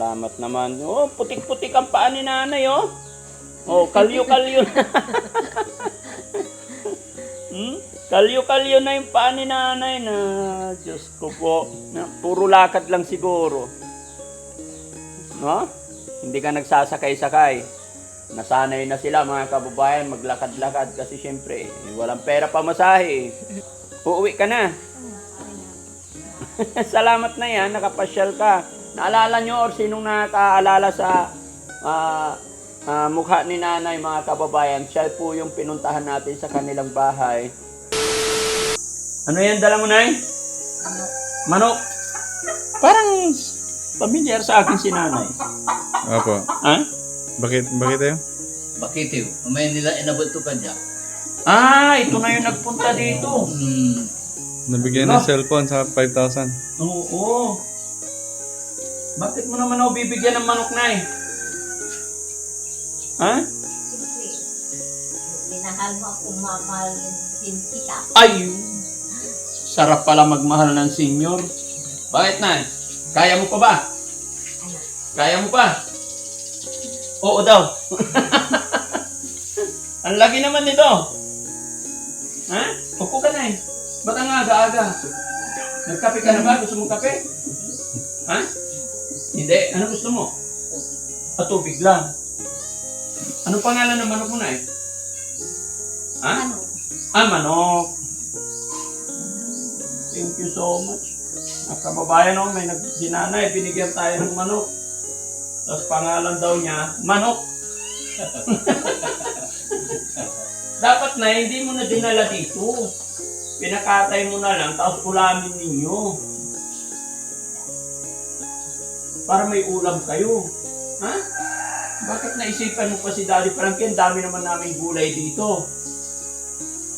Salamat naman. Oh, putik-putik ang paa ni nanay, oh. Oh, kalyo-kalyo na. hmm? Kalyo-kalyo na yung paa ni nanay na. Diyos ko po. Na, puro lakad lang siguro. No? Hindi ka nagsasakay-sakay. Nasanay na sila mga kababayan maglakad-lakad kasi syempre eh, walang pera pa masahe. eh. Uuwi ka na. Salamat na yan, nakapasyal ka. Naalala nyo or sinong nakaalala sa ah, ah, mukha ni nanay mga kababayan, siya po yung pinuntahan natin sa kanilang bahay. Ano yan dala mo, Nay? Manok. Parang familiar sa akin si nanay. Opo. Ha? Bakit, bakit tayo? Bakit yun? Mamaya nila inabot to kanya. Ah, ito na yung nagpunta dito. Hmm. Nabigyan Ano? ng cellphone sa 5,000. Oo. Bakit mo naman ako bibigyan ng manok, Nay? Ha? Siyempre, minahal mo ako, mamahal din kita. Ay, sarap pala magmahal ng senior. Bakit na? Kaya mo pa ba? Ano? Kaya mo pa? Oo daw. ang laki naman nito. Ha? Upo ka na eh. Ba't ang aga-aga? Nagkape ka na ba? Gusto mong kape? Ha? Hindi. Ano gusto mo? Ah, tubig lang. Ano pangalan ng manok mo na eh? Ha? Ano? Ah, manok. Thank you so much. Ang kababayan no, may nagsinanay, binigyan tayo ng manok. Tapos pangalan daw niya, manok. Dapat na, hindi mo na dinala dito. Pinakatay mo na lang, tapos ulamin ninyo. Para may ulam kayo. Ha? Bakit naisipan mo pa si Daddy Frankie? Ang dami naman namin gulay dito.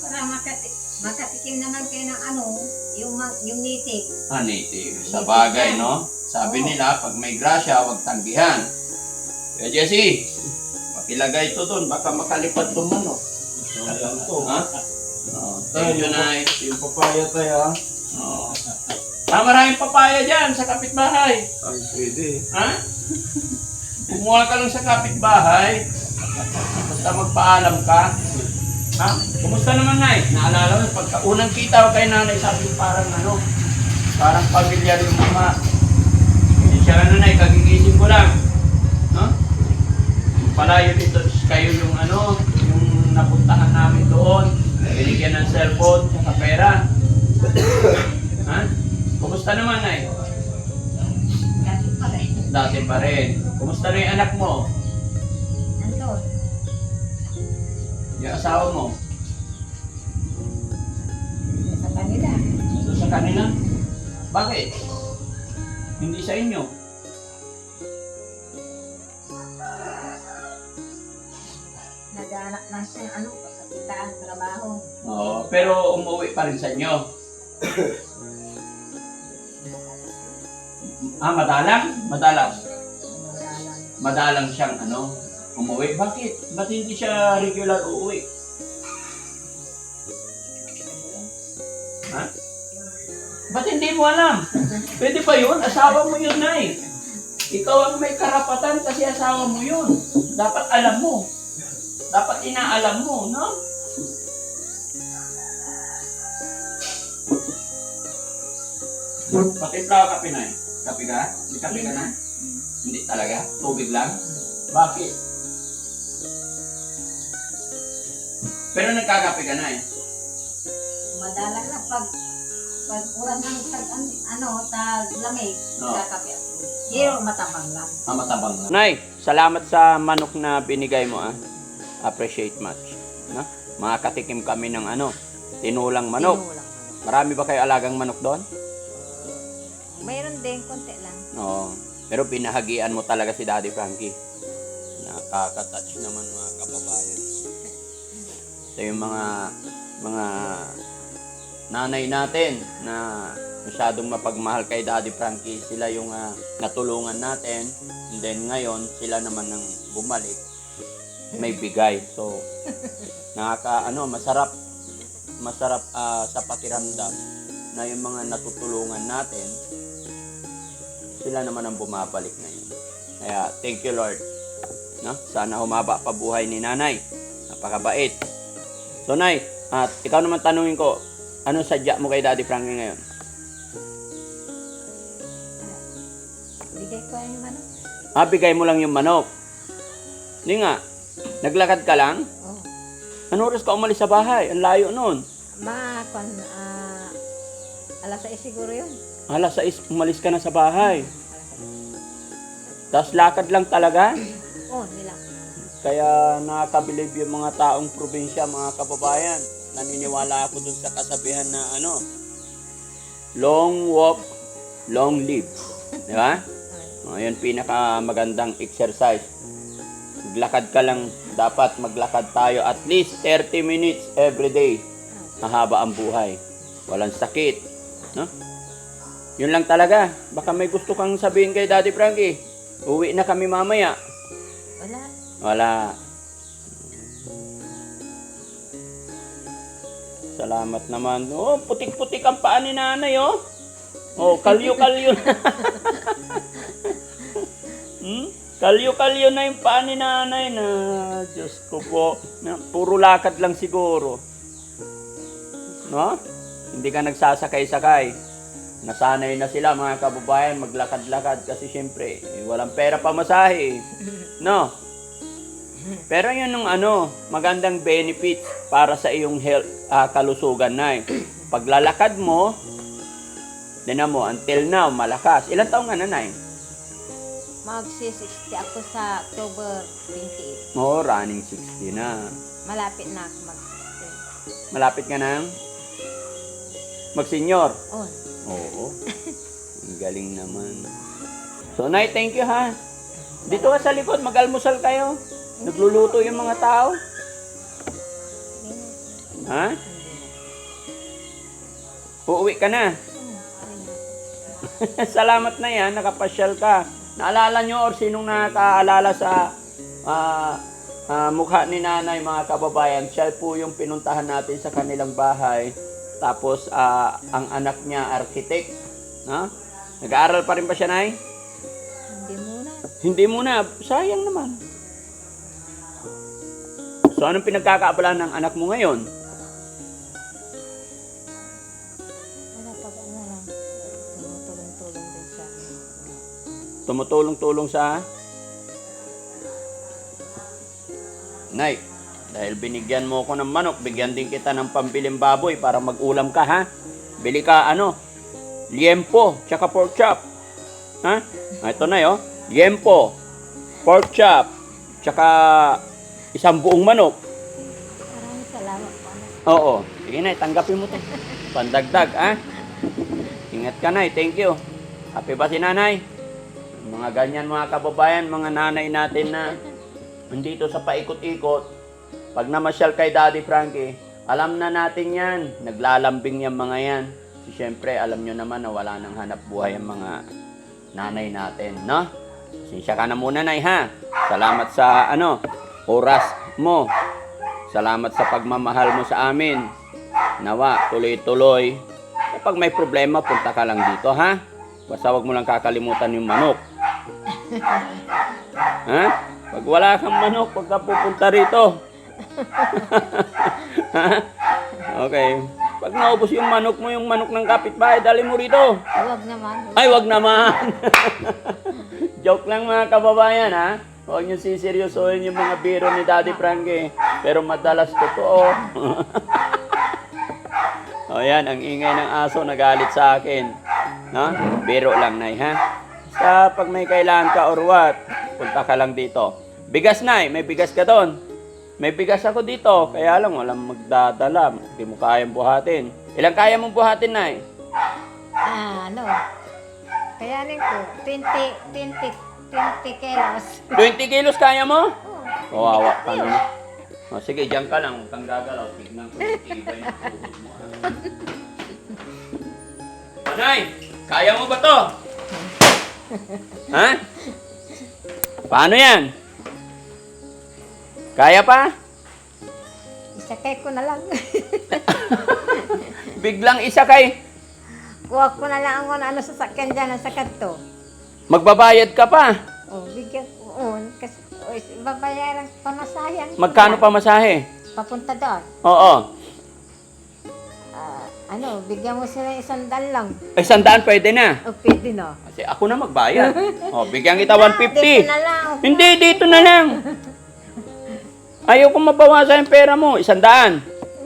Para makati makatikim naman kayo ng ano, yung, ma- yung native. Ah, native. Sa bagay, no? Sabi Oo. nila, pag may grasya, huwag tanggihan. Kaya Jesse, pakilagay ito doon, baka makalipad itong manok. Ha? Oh, thank you, Nay. Yung papaya tayo ha? Oh. Ah, maraming papaya dyan sa kapitbahay. Ay, pwede. Ha? Kumuha ka lang sa kapitbahay. Basta magpaalam ka. Ha? Kumusta naman, Nay? Naalala mo, pagka unang kita ko kay nanay, sabi ko parang ano, parang pamilyar yung mga. Hindi siya ano, Nay, kagigising ko lang. No? Pala yun ito, kayo yung ano, yung napuntahan namin doon. Binigyan ng cellphone, saka pera. ha? Kumusta naman, Nay? Dati pa rin. Dati pa rin. Kumusta na yung anak mo? Nandun. Yung asawa mo? Sa kanila. Ito sa kanila? Bakit? Hindi sa inyo. Nag-aanak lang siya, ano, pagkakitaan, trabaho. Oo, pero umuwi pa rin sa inyo. ah, madalang? Madalang. Madalang siyang ano, umuwi. Bakit? Ba't hindi siya regular uuwi? Ha? Ba't hindi mo alam? Pwede ba yun? Asawa mo yun, Nay. Ikaw ang may karapatan kasi asawa mo yun. Dapat alam mo. Dapat inaalam mo, no? Patimpla ka kape, Nay. Kape ka? May kape ka na? Hindi talaga? Tubig lang? Bakit? Pero nagkakape ka na eh. Madalang na pag pag kurang ng tag, an- ano, tag lamig, Oo. kakape ako. Pero matabang lang. Ah, matabang lang. Nay, salamat sa manok na binigay mo ah. Appreciate much. Na? Makakatikim kami ng ano, tinulang manok. Tinulang. Marami ba kayo alagang manok doon? Mayroon din, konti lang. Oo. Pero pinahagian mo talaga si Daddy Frankie. Nakaka-touch naman mga kababayan. Ito yung mga mga nanay natin na masyadong mapagmahal kay Daddy Frankie. Sila yung ah, natulungan natin. And then ngayon, sila naman nang bumalik. May bigay. So, nakaka, ano, masarap. Masarap ah, sa pakiramdam na yung mga natutulungan natin sila naman ang bumabalik ngayon. Kaya, thank you Lord. No? Sana humaba pa buhay ni nanay. Napakabait. So, Nay, at ikaw naman tanungin ko, ano sadya mo kay Daddy Frankie ngayon? Bigay ko yung ano. Ah, bigay mo lang yung manok. Hindi nga, naglakad ka lang? Oh. Ano oras ka umalis sa bahay? Ang layo nun. Ma, kung, ah, alas 6 siguro yun. Alas 6, umalis ka na sa bahay. Tapos lakad lang talaga. Oh, nila. Kaya nakakabilib yung mga taong probinsya, mga kababayan. Naniniwala ako dun sa kasabihan na ano, long walk, long live. Di ba? O, yun pinaka magandang exercise. Maglakad ka lang, dapat maglakad tayo at least 30 minutes every day. Mahaba ang buhay. Walang sakit. No? Yun lang talaga. Baka may gusto kang sabihin kay Daddy Frankie. Uwi na kami mamaya. Wala. Wala. Salamat naman. Oh, putik-putik ang paa ni nanay, oh. Oh, kalyo-kalyo hmm? Kalyo-kalyo na yung paa ni nanay na. Diyos ko po. Na, puro lakad lang siguro. No? Hindi ka nagsasakay-sakay. Nasanay na sila mga kababayan maglakad-lakad kasi syempre eh, walang pera pamasahe. eh. No? Pero yun yung ano, magandang benefits para sa iyong health, ah, kalusugan na Paglalakad mo, dinan mo, until now, malakas. Ilan taong ka na, Nay? Magsi-60 ako sa October 28. Oo, running 60 na. Malapit na ako mag Malapit ka nang mag-senior. Oh, Oo. Ang galing naman. So, Nay, thank you ha. Dito ka sa likod, mag-almusal kayo. Nagluluto yung mga tao. Ha? Uuwi ka na. Salamat na yan, nakapasyal ka. Naalala nyo or sinong nakaalala sa ah, ah, mukha ni nanay mga kababayan, siya po yung pinuntahan natin sa kanilang bahay. Tapos ah, ang anak niya, architect. No? Nag-aaral pa rin ba siya, Nay? Hindi muna. Hindi muna, sayang naman. So anong pinagkakaabalahan ng anak mo ngayon? Wala pag ano lang. Tumutulong-tulong din sa Tumutulong-tulong sa... Nay, dahil binigyan mo ako ng manok, bigyan din kita ng pambiling baboy para mag-ulam ka, ha? Bili ka, ano, liempo, tsaka pork chop. Ha? Ah, Ito na, oh. Liempo, pork chop, tsaka isang buong manok. Maraming salamat po. Oo. Sige na, tanggapin mo to. Pandagdag, ha? Ingat ka na, thank you. Happy ba si nanay? Mga ganyan mga kababayan, mga nanay natin na nandito sa paikot-ikot. Pag namasyal kay Daddy Frankie, alam na natin yan. Naglalambing yung mga yan. So, Siyempre, alam nyo naman na wala nang hanap buhay ang mga nanay natin, no? Sinsya ka na muna, Nay, ha? Salamat sa, ano, oras mo. Salamat sa pagmamahal mo sa amin. Nawa, tuloy-tuloy. Kapag may problema, punta ka lang dito, ha? Basta wag mo lang kakalimutan yung manok. ha? Pag wala kang manok, wag ka pupunta rito. Okay. Pag naubos yung manok mo, yung manok ng kapitbahay, dali mo rito. Huwag naman. Ay, wag naman. Joke lang mga kababayan, ha? Huwag niyo siseryosohin yung mga biro ni Daddy Frankie. Pero madalas totoo. o yan, ang ingay ng aso nagalit sa akin. No? Biro lang, Nay, ha? Sa pag may kailangan ka or what, punta ka lang dito. Bigas, Nay. May bigas ka doon. May bigas ako dito. Kaya lang, walang magdadala. Hindi mo kayang buhatin. Ilang kaya mong buhatin, Nay? Ah, ano? Kayanin ko, 20, 20, 20 kilos. 20 kilos kaya mo? Oh, Kawawa ka naman. O, sige, diyan ka lang. Huwag kang gagalaw. Tignan ko yung tibay ng tuhod mo. Anay, kaya mo ba to? ha? Paano yan? Kaya pa? isakay ko na lang. Biglang isa kay... Kuha ko na lang ang ano sa sakyan dyan, sa kanto. Magbabayad ka pa. Oh, bigyan ko. Oh, kasi oh, babayaran pamasayan. Magkano pa masahe? Papunta doon. Oo. Ah, ano, bigyan mo sila isang dal lang. Ay, sandaan pwede na. O, pwede na. Kasi ako na magbayad. O, bigyan kita Dito 150. na lang. Hindi, dito na lang. Ayaw kong mabawasan yung pera mo. Isandaan.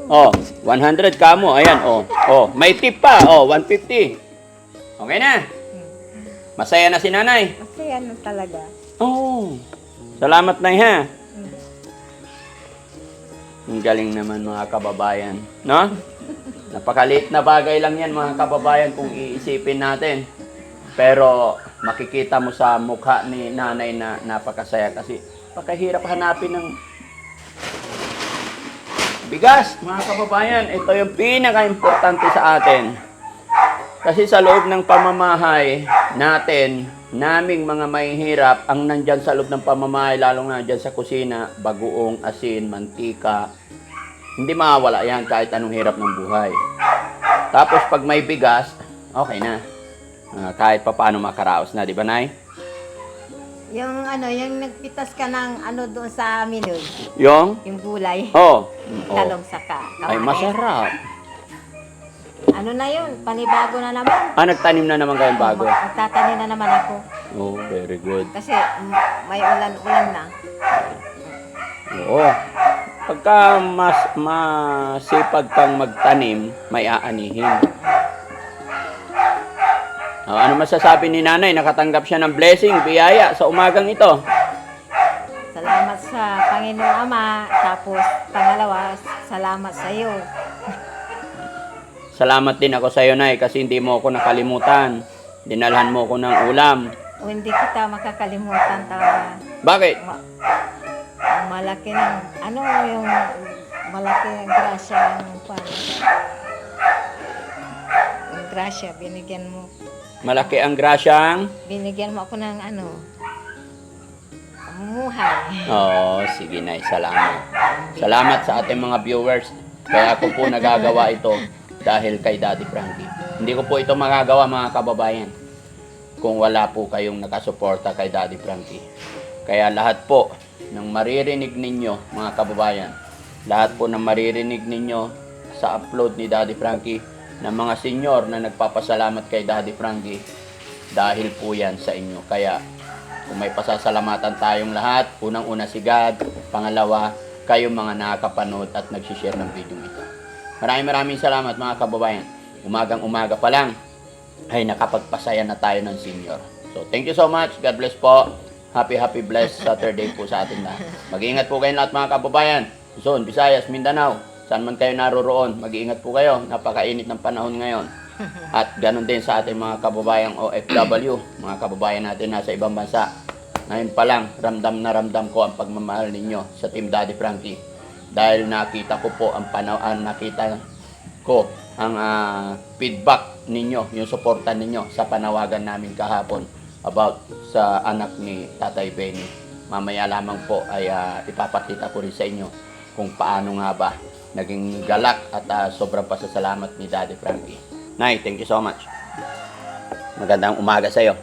Oh, 100 ka mo. Ayan, oh. Oh, may tip pa. Oh, 150. Okay na. Masaya na si nanay. Kasi ano talaga. Oh. Salamat na ha. Ang galing naman mga kababayan. No? Napakaliit na bagay lang yan mga kababayan kung iisipin natin. Pero makikita mo sa mukha ni nanay na napakasaya kasi pakahirap hanapin ng bigas. Mga kababayan, ito yung pinaka-importante sa atin. Kasi sa loob ng pamamahay natin, naming mga mahihirap, ang nandyan sa loob ng pamamahay, lalong na dyan sa kusina, bagoong, asin, mantika, hindi mawawala yan kahit anong hirap ng buhay. Tapos pag may bigas, okay na. Ah, kahit pa paano makaraos na, di ba, Nay? Yung ano, yung nagpitas ka ng ano doon sa amin. Yung? Yung gulay. Oh. oh. Talong saka. Ay, masarap. Ano na yun? Panibago na naman. Ah, nagtanim na naman kayong bago. Mag- Magtatanim na naman ako. Oh, very good. Kasi mm, may ulan-ulan na. Oo. Pagka mas masipag kang magtanim, may aanihin. Ah, ano masasabi ni nanay? Nakatanggap siya ng blessing, biyaya sa umagang ito. Salamat sa Panginoon Ama. Tapos, pangalawa, salamat sa iyo. Salamat din ako sa iyo, Nay, kasi hindi mo ako nakalimutan. Dinalhan mo ako ng ulam. O hindi kita makakalimutan ta. Bakit? Ma- ang malaki ng, ano yung malaki ng grasya ng pan. Yung grasya, binigyan mo. Malaki ang grasyang. Binigyan mo ako ng ano, muhay. Oo, sige, Nay. Salamat. Salamat sa ating mga viewers. Kaya ako po nagagawa ito dahil kay Daddy Frankie. Hindi ko po ito magagawa mga kababayan kung wala po kayong nakasuporta kay Daddy Frankie. Kaya lahat po ng maririnig ninyo mga kababayan, lahat po ng maririnig ninyo sa upload ni Daddy Frankie ng mga senior na nagpapasalamat kay Daddy Frankie dahil po yan sa inyo. Kaya kung may pasasalamatan tayong lahat, unang-una si God, pangalawa, kayong mga nakakapanood at nagsishare ng video ito. Maraming maraming salamat mga kababayan. Umagang umaga pa lang ay nakapagpasaya na tayo ng senior. So thank you so much. God bless po. Happy happy blessed Saturday po sa atin lahat. Mag-iingat po kayong lahat mga kababayan. Luzon, Visayas, Mindanao. Saan man kayo naroroon, mag-iingat po kayo. Napakainit ng panahon ngayon. At ganun din sa ating mga kababayang OFW, mga kababayan natin nasa ibang bansa. Ngayon pa lang, ramdam na ramdam ko ang pagmamahal ninyo sa Team Daddy Frankie. Dahil nakita ko po ang panahon, nakita ko ang ah, feedback ninyo, yung suporta ninyo sa panawagan namin kahapon about sa anak ni Tatay Benny. Mamaya lamang po ay ah, ipapakita ko rin sa inyo kung paano nga ba naging galak at ah, sobrang pasasalamat ni Daddy Frankie. Nay, thank you so much. Magandang umaga sa iyo.